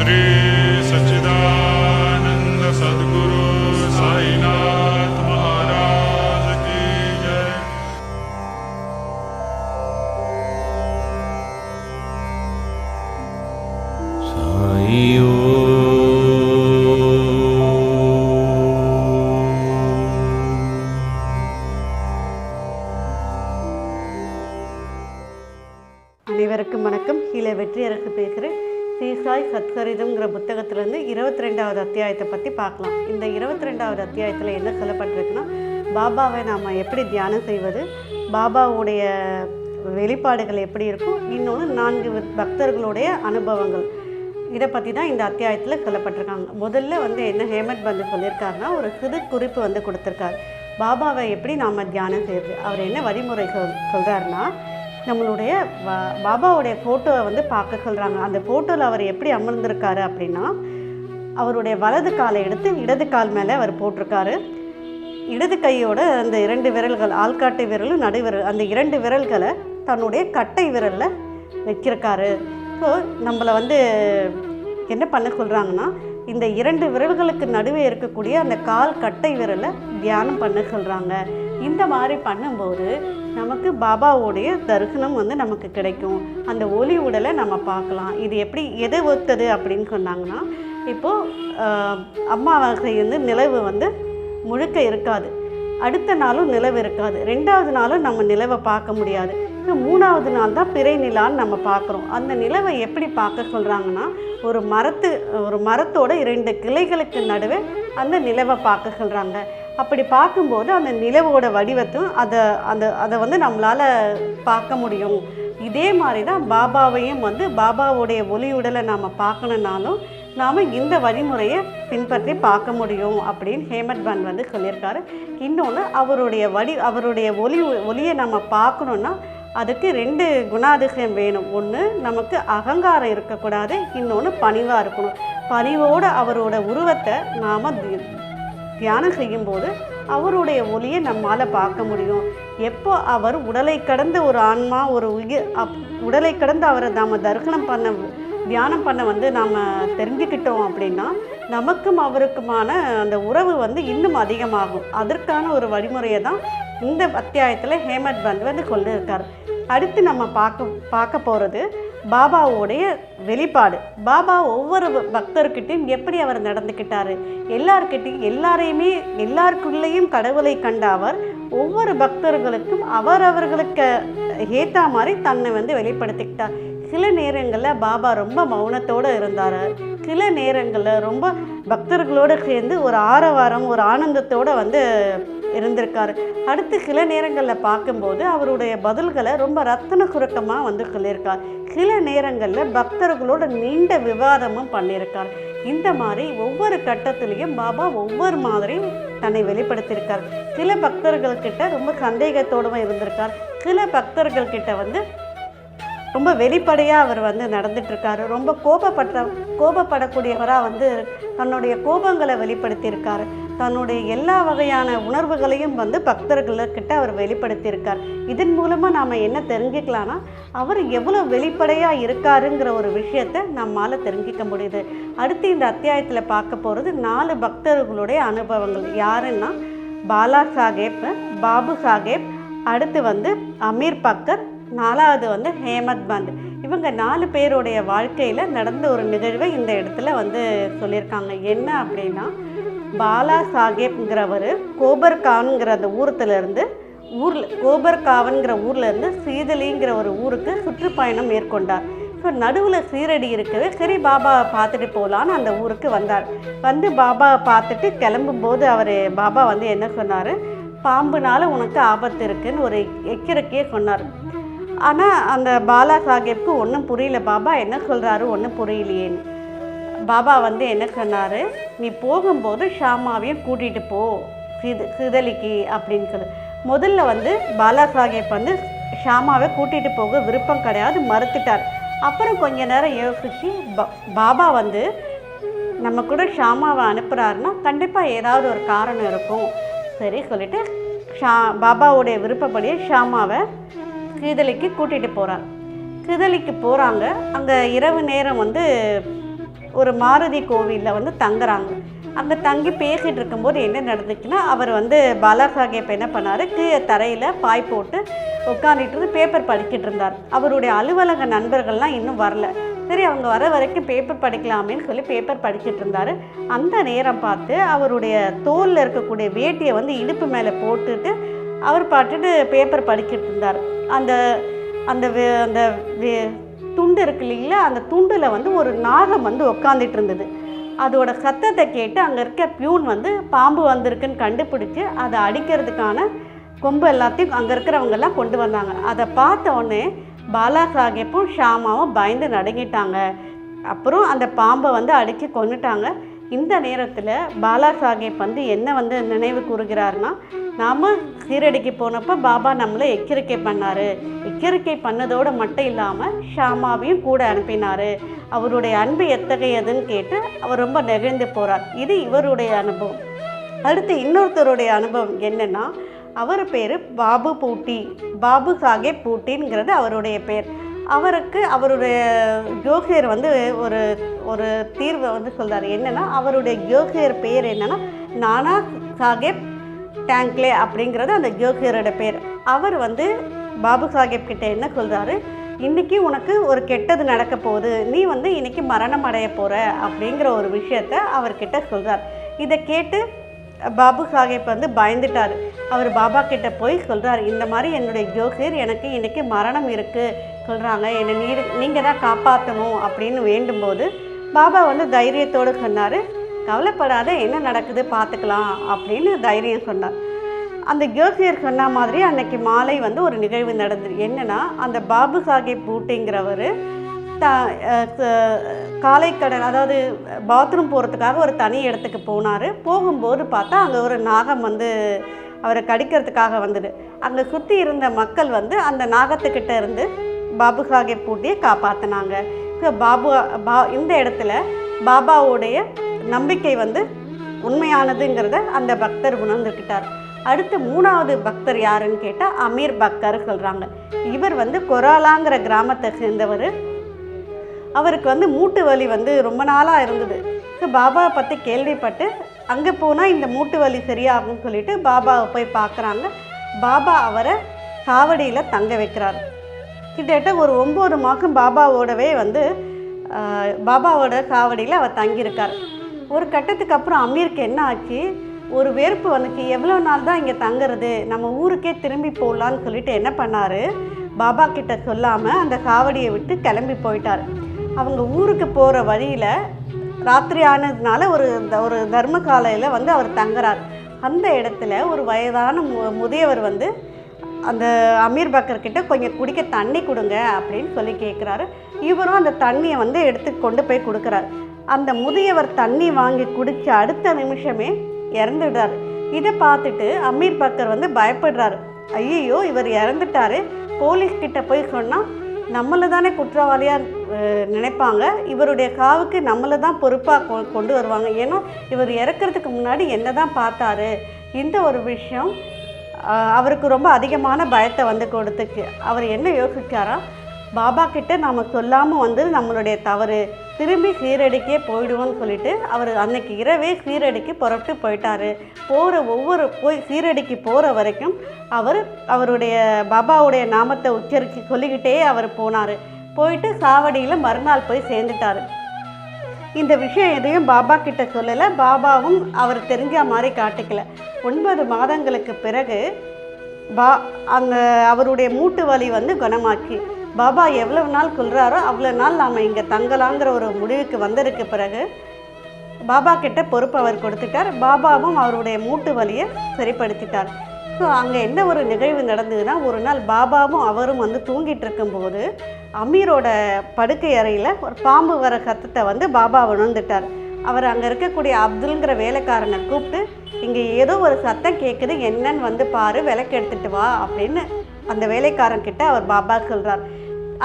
श्री सच्चिदानंद सद्गुरु பார்க்கலாம். இந்த இருபத்தி ரெண்டாவது அத்தியாயத்தில் என்ன சொல்லப்பட்டிருக்குன்னா பாபாவை நாம் எப்படி தியானம் செய்வது பாபாவுடைய வெளிப்பாடுகள் எப்படி இருக்கும் இன்னொன்று நான்கு பக்தர்களுடைய அனுபவங்கள். இதை பற்றி தான் இந்த அத்தியாயத்தில் சொல்லப்பட்டிருக்காங்க. முதல்ல வந்து என்ன ஹேமத் பந்து சொல்லியிருக்காருன்னா ஒரு சிறு குறிப்பு வந்து கொடுத்துருக்காரு. பாபாவை எப்படி நாம் தியானம் செய்யறது அவர் என்ன வழிமுறை சொல் சொல்கிறாருன்னா நம்மளுடைய பாபாவுடைய ஃபோட்டோவை வந்து பார்க்க சொல்கிறாங்க அந்த ஃபோட்டோவில் அவர் எப்படி அமர்ந்திருக்காரு அப்படின்னா அவருடைய வலது காலை எடுத்து இடது கால் மேலே அவர் போட்டிருக்காரு. இடது கையோட அந்த இரண்டு விரல்கள் ஆள்காட்டை விரலும் நடுவிரல் அந்த இரண்டு விரல்களை தன்னுடைய கட்டை விரலில் வச்சிருக்காரு ஸோ நம்மளை வந்து என்ன பண்ண சொல்கிறாங்கன்னா இந்த இரண்டு விரல்களுக்கு நடுவே இருக்கக்கூடிய அந்த கால் கட்டை விரலை தியானம் பண்ண சொல்கிறாங்க இந்த மாதிரி பண்ணும்போது நமக்கு பாபாவுடைய தரிசனம் வந்து நமக்கு கிடைக்கும். அந்த ஒளி உடலை நம்ம பார்க்கலாம். இது எப்படி எதை ஒத்தது அப்படின்னு சொன்னாங்கன்னா இப்போது அம்மாவாசை வந்து நிலவு வந்து முழுக்க இருக்காது. அடுத்த நாளும் நிலவு இருக்காது. ரெண்டாவது நாளும் நம்ம நிலவை பார்க்க முடியாது. மூணாவது நாள் தான் பிறை நிலான்னு நம்ம பார்க்குறோம். அந்த நிலவை எப்படி பார்க்க சொல்கிறாங்கன்னா ஒரு மரத்து ஒரு மரத்தோட இரண்டு கிளைகளுக்கு நடுவே அந்த நிலவை பார்க்க சொல்கிறாங்க அப்படி பார்க்கும்போது அந்த நிலவோட வடிவத்தும் அதை அந்த அதை வந்து நம்மளால் பார்க்க முடியும். இதே மாதிரி தான் பாபாவையும் வந்து பாபாவுடைய ஒளியுடலை நாம் பார்க்கணுன்னாலும் நாம் இந்த வழிமுறையை பின்பற்றி பார்க்க முடியும் அப்படின்னு ஹேமத் பன் வந்து சொல்லியிருக்காரு. இன்னொன்று அவருடைய வடி அவருடைய ஒலி ஒலியை நம்ம பார்க்கணுன்னா அதுக்கு ரெண்டு குணாதிசயம் வேணும். ஒன்று நமக்கு அகங்காரம் இருக்கக்கூடாது. இன்னொன்று பணிவாக இருக்கணும். பணிவோடு அவரோட உருவத்தை நாம் தியானம் செய்யும்போது அவருடைய ஒளியை நம்மால் பார்க்க முடியும். எப்போ அவர் உடலை கடந்த ஒரு ஆன்மா ஒரு உயிர் அப் உடலை கடந்து அவரை நாம் தரிசனம் பண்ண தியானம் பண்ண வந்து நாம் தெரிஞ்சுக்கிட்டோம் அப்படின்னா நமக்கும் அவருக்குமான அந்த உறவு வந்து இன்னும் அதிகமாகும். அதற்கான ஒரு வழிமுறையை தான் இந்த அத்தியாயத்தில் ஹேமத் பந்த் வந்து இருக்கார் அடுத்து நம்ம பார்க்க பார்க்க போகிறது பாபாவுடைய வெளிப்பாடு. பாபா ஒவ்வொரு பக்தர்கிட்டையும் எப்படி அவர் நடந்துக்கிட்டார்? எல்லார்கிட்டையும் எல்லாரையுமே எல்லாருக்குள்ளேயும் கடவுளை கண்ட அவர் ஒவ்வொரு பக்தர்களுக்கும் அவரவர்களுக்கு ஏற்ற மாதிரி தன்னை வந்து வெளிப்படுத்திக்கிட்டார். சில நேரங்களில் பாபா ரொம்ப மௌனத்தோடு இருந்தார். சில நேரங்களில் ரொம்ப பக்தர்களோடு சேர்ந்து ஒரு ஆரவாரம் ஒரு ஆனந்தத்தோடு வந்து இருந்திருக்காரு. அடுத்து சில நேரங்களில் பார்க்கும்போது அவருடைய பதில்களை ரொம்ப ரத்தன சுருக்கமாக வந்து சொல்லியிருக்கார். சில நேரங்களில் பக்தர்களோட நீண்ட விவாதமும் பண்ணியிருக்கார். இந்த மாதிரி ஒவ்வொரு கட்டத்திலையும் பாபா ஒவ்வொரு மாதிரியும் தன்னை வெளிப்படுத்தியிருக்கார். சில பக்தர்கள்கிட்ட ரொம்ப சந்தேகத்தோடவும் இருந்திருக்கார். சில பக்தர்கள்கிட்ட வந்து ரொம்ப வெளிப்படையாக அவர் வந்து நடந்துட்டுருக்காரு. ரொம்ப கோபப்பட்ட கோபப்படக்கூடியவராக வந்து தன்னுடைய கோபங்களை வெளிப்படுத்தியிருக்காரு. தன்னுடைய எல்லா வகையான உணர்வுகளையும் வந்து பக்தர்கள்கிட்ட அவர் வெளிப்படுத்தியிருக்கார். இதன் மூலமாக நாம் என்ன தெரிஞ்சுக்கலாம்னா அவர் எவ்வளோ வெளிப்படையாக இருக்காருங்கிற ஒரு விஷயத்தை நம்மால் தெரிஞ்சிக்க முடியுது. அடுத்து இந்த அத்தியாயத்தில் பார்க்க போகிறது நாலு பக்தர்களுடைய அனுபவங்கள். யாருன்னா பாலா சாஹேப் பாபு சாஹேப் அடுத்து வந்து அமீர் பக்கர் நாலாவது வந்து ஹேமத் பந்த். இவங்க நாலு பேருடைய வாழ்க்கையில் நடந்த ஒரு நிகழ்வை இந்த இடத்துல வந்து சொல்லியிருக்காங்க. என்ன அப்படின்னா பாலா சாஹேப்ங்கிறவர் கோபர்கான்ங்கிற அந்த ஊரத்துலேருந்து ஊரில் கோபர்காவன்கிற ஊர்லேருந்து சீதலிங்கிற ஒரு ஊருக்கு சுற்றுப்பயணம் மேற்கொண்டார். ஸோ நடுவில் சீரடி இருக்கவே சரி பாபாவை பார்த்துட்டு போகலான்னு அந்த ஊருக்கு வந்தார். வந்து பாபாவை பார்த்துட்டு கிளம்பும்போது அவர் பாபா வந்து என்ன சொன்னார்? பாம்புனால உனக்கு ஆபத்து இருக்குன்னு ஒரு எச்சரிக்கையை சொன்னார். ஆனால் அந்த பாலா சாஹேப்க்கு ஒன்றும் புரியல. பாபா என்ன சொல்கிறாரு ஒன்றும் புரியலையேன்னு பாபா வந்து என்ன சொன்னார்? நீ போகும்போது ஷாமாவையும் கூட்டிகிட்டு போ. சிது சிதலிக்கு அப்படின்னு சொல்லி. முதல்ல வந்து பாலா சாஹேப் வந்து ஷாமாவை கூட்டிகிட்டு போக விருப்பம் கிடையாது. மறுத்துட்டார். அப்புறம் கொஞ்ச நேரம் யோசிச்சு பா பாபா வந்து நம்ம கூட ஷாமாவை அனுப்புகிறாருன்னா கண்டிப்பாக ஏதாவது ஒரு காரணம் இருக்கும். சரி சொல்லிட்டு ஷா பாபாவுடைய விருப்பப்படியே ஷாமாவை கீதலிக்கு கூட்டிகிட்டு போகிறார் கீதலிக்கு போகிறாங்க அங்கே இரவு நேரம் வந்து ஒரு மாருதி கோவிலில் வந்து தங்குறாங்க. அங்கே தங்கி பேசிகிட்டு இருக்கும்போது என்ன நடந்துச்சுன்னா அவர் வந்து பாலாசாஹேப் என்ன பண்ணார்? கீழே தரையில் பாய் போட்டு உட்காந்துட்டு இருந்து பேப்பர் படிக்கிட்டு இருந்தார். அவருடைய அலுவலக நண்பர்கள்லாம் இன்னும் வரல. சரி அவங்க வர வரைக்கும் பேப்பர் படிக்கலாமேன்னு சொல்லி பேப்பர் படிச்சுட்டு இருந்தார். அந்த நேரம் பார்த்து அவருடைய தோலில் இருக்கக்கூடிய வேட்டியை வந்து இடுப்பு மேலே போட்டுட்டு அவர் பாட்டுட்டு பேப்பர் படிக்கிட்டு இருந்தார். அந்த அந்த வே- அந்த வே- துண்டு இருக்கு இல்லைங்களா? அந்த துண்டில் வந்து ஒரு நாகம் வந்து உக்காந்துட்டு இருந்தது. அதோட சத்தத்தை கேட்டு அங்கே இருக்க பியூன் வந்து பாம்பு வந்திருக்குன்னு கண்டுபிடிச்சி அதை அடிக்கிறதுக்கான கொம்பு எல்லாத்தையும் அங்கே இருக்கிறவங்கெல்லாம் கொண்டு வந்தாங்க. அதை பார்த்த உடனே பாலா சாஹேப்பும் ஷாமாவும் பயந்து நடுங்கிட்டாங்க. அப்புறம் அந்த பாம்பை வந்து அடித்து கொண்டுட்டாங்க இந்த நேரத்தில் பாலா சாஹேப் வந்து என்ன வந்து நினைவு கூறுகிறாருன்னா நாம் சீரடிக்கு போனப்போ பாபா நம்மளை எச்சரிக்கை பண்ணார். எச்சரிக்கை பண்ணதோடு மட்டும் இல்லாமல் ஷாமாவையும் கூட அனுப்பினார். அவருடைய அன்பு எத்தகையதுன்னு கேட்டு அவர் ரொம்ப நெகிழ்ந்து போகிறார் இது இவருடைய அனுபவம். அடுத்து இன்னொருத்தருடைய அனுபவம் என்னென்னா அவர் பேர் பாபு பூட்டி பாபு சாஹேப் பூட்டிங்கிறது அவருடைய பேர். அவருக்கு அவருடைய ஜோசியர் வந்து ஒரு ஒரு தீர்வை வந்து சொல்கிறார் என்னென்னா அவருடைய ஜோசியர் பேர் என்னென்னா நானா சாஹேப் டேங்க்லே அப்படிங்கிறது அந்த ஜோசியரோட பேர் அவர் வந்து பாபு சாஹேப் கிட்ட என்ன சொல்கிறாரு இன்றைக்கி உனக்கு ஒரு கெட்டது நடக்க போகுது. நீ வந்து இன்றைக்கி மரணம் அடைய போகிற அப்படிங்கிற ஒரு விஷயத்த அவர்கிட்ட சொல்கிறார் இதை கேட்டு பாபு சாஹேப் வந்து பயந்துட்டார். அவர் பாபா கிட்ட போய் சொல்கிறார் இந்த மாதிரி என்னுடைய ஜோசியர் எனக்கு இன்றைக்கி மரணம் இருக்குது சொல்கிறாங்க என்னை நீர் நீங்கள் தான் காப்பாற்றணும் அப்படின்னு வேண்டும்போது பாபா வந்து தைரியத்தோடு சொன்னார் கவலைப்படாத என்ன நடக்குது பார்த்துக்கலாம் அப்படின்னு தைரியம் சொன்னார். அந்த ஜோசியர் சொன்ன மாதிரி அன்னைக்கு மாலை வந்து ஒரு நிகழ்வு நடந்தது. என்னென்னா அந்த பாபு சாஹிப் பூட்டிங்கிறவர் த காலை கடன் அதாவது பாத்ரூம் போகிறதுக்காக ஒரு தனி இடத்துக்கு போனார். போகும்போது பார்த்தா அங்கே ஒரு நாகம் வந்து அவரை கடிக்கிறதுக்காக வந்தது. அங்கே சுற்றி இருந்த மக்கள் வந்து அந்த நாகத்துக்கிட்ட இருந்து பாபு சாஹேப் பூட்டியை காப்பாற்றினாங்க பாபு பா இந்த இடத்துல பாபாவுடைய நம்பிக்கை வந்து உண்மையானதுங்கிறத அந்த பக்தர் உணர்ந்துக்கிட்டார் அடுத்து மூணாவது பக்தர் யாருன்னு கேட்டால் அமீர் பக்தர் சொல்கிறாங்க இவர் வந்து கொராலாங்கிற கிராமத்தை சேர்ந்தவர். அவருக்கு வந்து மூட்டு வலி வந்து ரொம்ப நாளாக இருந்தது. ஸோ பாபாவை பற்றி கேள்விப்பட்டு அங்கே போனால் இந்த மூட்டு வலி சரியாகும்னு சொல்லிட்டு பாபாவை போய் பார்க்குறாங்க பாபா அவரை காவடியில் தங்க வைக்கிறார். கிட்டத்தட்ட ஒரு ஒம்பது மாதம் பாபாவோடவே வந்து பாபாவோட காவடியில் அவர் தங்கியிருக்கார். ஒரு கட்டத்துக்கு அப்புறம் அமீருக்கு என்ன ஆச்சு? ஒரு வெறுப்பு வந்துச்சு. எவ்வளோ நாள் தான் இங்கே தங்குறது? நம்ம ஊருக்கே திரும்பி போகலான்னு சொல்லிட்டு என்ன பண்ணார்? பாபா கிட்ட சொல்லாமல் அந்த காவடியை விட்டு கிளம்பி போயிட்டார். அவங்க ஊருக்கு போகிற வழியில் ராத்திரி ஆனதுனால ஒரு இந்த ஒரு தர்மசாலையில் வந்து அவர் தங்குறார். அந்த இடத்துல ஒரு வயதான மு முதியவர் வந்து அந்த அமீர் பக்கர்கிட்ட கொஞ்சம் குடிக்க தண்ணி கொடுங்க அப்படின்னு சொல்லி கேட்குறாரு இவரும் அந்த தண்ணியை வந்து எடுத்து கொண்டு போய் கொடுக்குறாரு. அந்த முதியவர் தண்ணி வாங்கி குடித்த அடுத்த நிமிஷமே இறந்துடுறாரு. இதை பார்த்துட்டு அமீர் பக்கர் வந்து பயப்படுறாரு. ஐயோ இவர் இறந்துட்டாரு. போலீஸ்கிட்ட போய் சொன்னால் நம்மளை தானே குற்றவாளியாக நினைப்பாங்க. இவருடைய காவுக்கு நம்மளை தான் பொறுப்பாக கொண்டு வருவாங்க. ஏன்னா இவர் இறக்கிறதுக்கு முன்னாடி என்ன தான் பார்த்தாரு. இந்த ஒரு விஷயம் அவருக்கு ரொம்ப அதிகமான பயத்தை வந்து கொடுத்துக்கு அவர் என்ன யோசிச்சாரா? பாபா கிட்ட நாம் சொல்லாமல் வந்து நம்மளுடைய தவறு திரும்பி சீரடிக்கே போயிடுவோம்னு சொல்லிட்டு அவர் அன்னைக்கு இரவே சீரடிக்கு புறப்பட்டு போயிட்டாரு. போகிற ஒவ்வொரு போய் சீரடிக்கு போகிற வரைக்கும் அவர் அவருடைய பாபாவுடைய நாமத்தை உச்சரித்து சொல்லிக்கிட்டே அவர் போனார். போயிட்டு சாவடியில் மறுநாள் போய் சேர்ந்துட்டாரு. இந்த விஷயம் எதையும் பாபா கிட்ட சொல்லலை. பாபாவும் அவர் தெரிஞ்ச மாதிரி காட்டிக்கல. ஒன்பது மாதங்களுக்கு பிறகு பா அந்த அவருடைய மூட்டு வலி வந்து குணமாக்கி. பாபா எவ்வளவு நாள் கொள்கிறாரோ அவ்வளோ நாள் நாம் இங்கே தங்கலாங்கிற ஒரு முடிவுக்கு வந்ததுக்கு பிறகு பாபா கிட்ட பொறுப்பு அவர் கொடுத்துட்டார். பாபாவும் அவருடைய மூட்டு வலியை சரிப்படுத்திட்டார். ஸோ அங்கே என்ன ஒரு நிகழ்வு நடந்ததுன்னா ஒரு நாள் பாபாவும் அவரும் வந்து தூங்கிட்டு இருக்கும்போது அமீரோட படுக்கை அறையில் ஒரு பாம்பு வர சத்தத்தை வந்து பாபா உணர்ந்துட்டார். அவர் அங்கே இருக்கக்கூடிய அப்துல்ங்கிற வேலைக்காரனை கூப்பிட்டு இங்கே ஏதோ ஒரு சத்தம் கேட்குது என்னன்னு வந்து பாரு விளக்கு எடுத்துட்டு வா அப்படின்னு அந்த வேலைக்காரன் கிட்ட அவர் பாபா சொல்கிறார்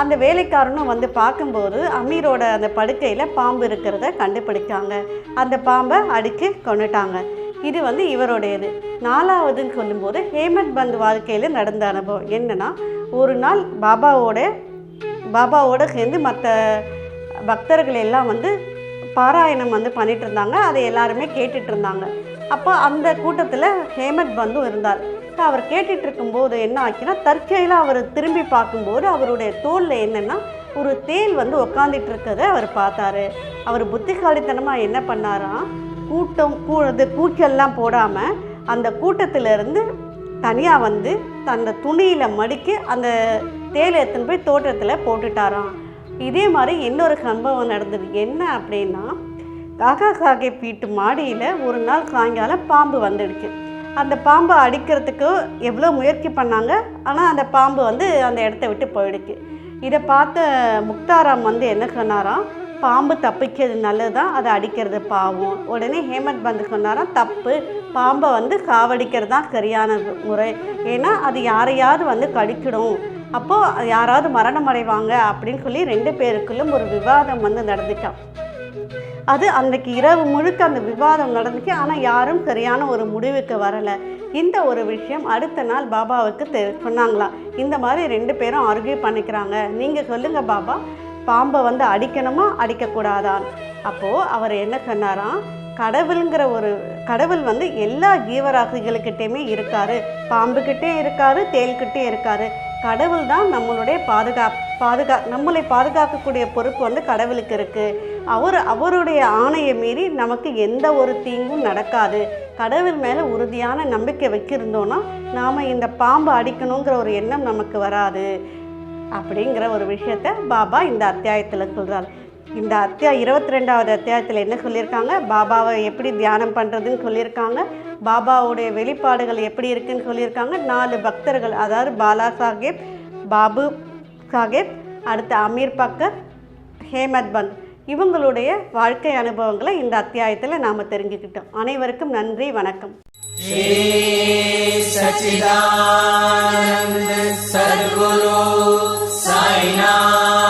அந்த வேலைக்காரனும் வந்து பார்க்கும்போது அமீரோட அந்த படுக்கையில் பாம்பு இருக்கிறத கண்டுபிடிச்சாங்க. அந்த பாம்பை அடித்து கொண்டுட்டாங்க இது வந்து இவருடையது. நாலாவதுன்னு சொல்லும்போது ஹேமத் பந்த் வாழ்க்கையில் நடந்த அனுபவம் என்னன்னா ஒரு நாள் பாபாவோட பாபாவோட சேர்ந்து மற்ற பக்தர்கள் எல்லாம் வந்து பாராயணம் வந்து பண்ணிட்டு இருந்தாங்க. அதை எல்லாருமே கேட்டுட்டு இருந்தாங்க. அப்போ அந்த கூட்டத்தில் ஹேமத் பந்தும் இருந்தார். அவர் கேட்டுட்டு இருக்கும்போது என்ன ஆச்சுன்னா தற்செயல அவர் திரும்பி பார்க்கும்போது அவருடைய தோலில் என்னென்னா ஒரு தேள் வந்து உக்காந்துட்டு இருக்கதை அவர் பார்த்தாரு. அவர் புத்திசாலித்தனமாக என்ன பண்ணாராம் கூட்டம் கூ இது கூச்சல்லாம் போடாமல் அந்த கூட்டத்திலிருந்து தனியாக வந்து அந்த துணியில் மடிக்கி அந்த தேலை எடுத்துன்னு போய் தோட்டத்தில் போட்டுட்டாராம். இதே மாதிரி இன்னொரு சம்பவம் நடந்தது. என்ன அப்படின்னா காக்கா சாஹேப் வீட்டு மாடியில் ஒரு நாள் சாயங்காலம் பாம்பு வந்துடுச்சு. அந்த பாம்பை அடிக்கிறதுக்கு எவ்வளோ முயற்சி பண்ணாங்க ஆனால் அந்த பாம்பு வந்து அந்த இடத்த விட்டு போயிடுச்சு. இதை பார்த்த முக்தாராம் வந்து என்ன சொன்னாராம் பாம்பு தப்பிக்கிறது நல்லதுதான் அதை அடிக்கிறது பாவம். உடனே ஹேமந்த் பந்து சொன்னாராம் தப்பு. பாம்பை வந்து காவடிக்கிறது தான் சரியான முறை. ஏன்னா அது யாரையாவது வந்து கடிக்கணும் அப்போது யாராவது மரணம் அடைவாங்க அப்படின்னு சொல்லி ரெண்டு பேருக்குள்ளும் ஒரு விவாதம் வந்து நடந்துட்டான் அது அன்றைக்கு இரவு முழுக்க அந்த விவாதம் நடந்துச்சு. ஆனால் யாரும் சரியான ஒரு முடிவுக்கு வரலை. இந்த ஒரு விஷயம் அடுத்த நாள் பாபாவுக்கு தெ சொன்னாங்களாம். இந்த மாதிரி ரெண்டு பேரும் ஆர்கியூ பண்ணிக்கிறாங்க. நீங்கள் சொல்லுங்கள் பாபா. பாம்பை வந்து அடிக்கணுமா? அடிக்கக்கூடாதான். அப்போது அவர் என்ன சொன்னாராம்? கடவுளுங்கிற ஒரு கடவுள் வந்து எல்லா ஜீவராசிகளுக்கிட்டேயுமே இருக்காரு. பாம்புக்கிட்டே இருக்காரு தேல்கிட்டே இருக்காரு. கடவுள் தான் நம்மளுடைய பாதுகா பாதுகா நம்மளை பாதுகாக்கக்கூடிய பொறுப்பு வந்து கடவுளுக்கு இருக்குது அவர் அவருடைய ஆணையை மீறி நமக்கு எந்த ஒரு தீங்கும் நடக்காது. கடவுள் மேலே உறுதியான நம்பிக்கை வைக்கிருந்தோன்னா நாம் இந்த பாம்பு அடிக்கணுங்கிற ஒரு எண்ணம் நமக்கு வராது. அப்படிங்கிற ஒரு விஷயத்தை பாபா இந்த அத்தியாயத்தில் சொல்கிறார் இந்த அத்தியா இருபத்தி ரெண்டாவது அத்தியாயத்தில் என்ன சொல்லியிருக்காங்க? பாபாவை எப்படி தியானம் பண்ணுறதுன்னு சொல்லியிருக்காங்க. பாபாவுடைய வெளிப்பாடுகள் எப்படி இருக்குன்னு சொல்லியிருக்காங்க. நாலு பக்தர்கள் அதாவது பாலா சாஹேப் பாபு சாஹேப் அடுத்து அமீர் பக்கர் ஹேமத் பந்த் இவங்களுடைய வாழ்க்கை அனுபவங்களை இந்த அத்தியாயத்தில் நாம் தெரிஞ்சுக்கிட்டோம். அனைவருக்கும் நன்றி வணக்கம். சச்சிதானந்த சர்வரோ China.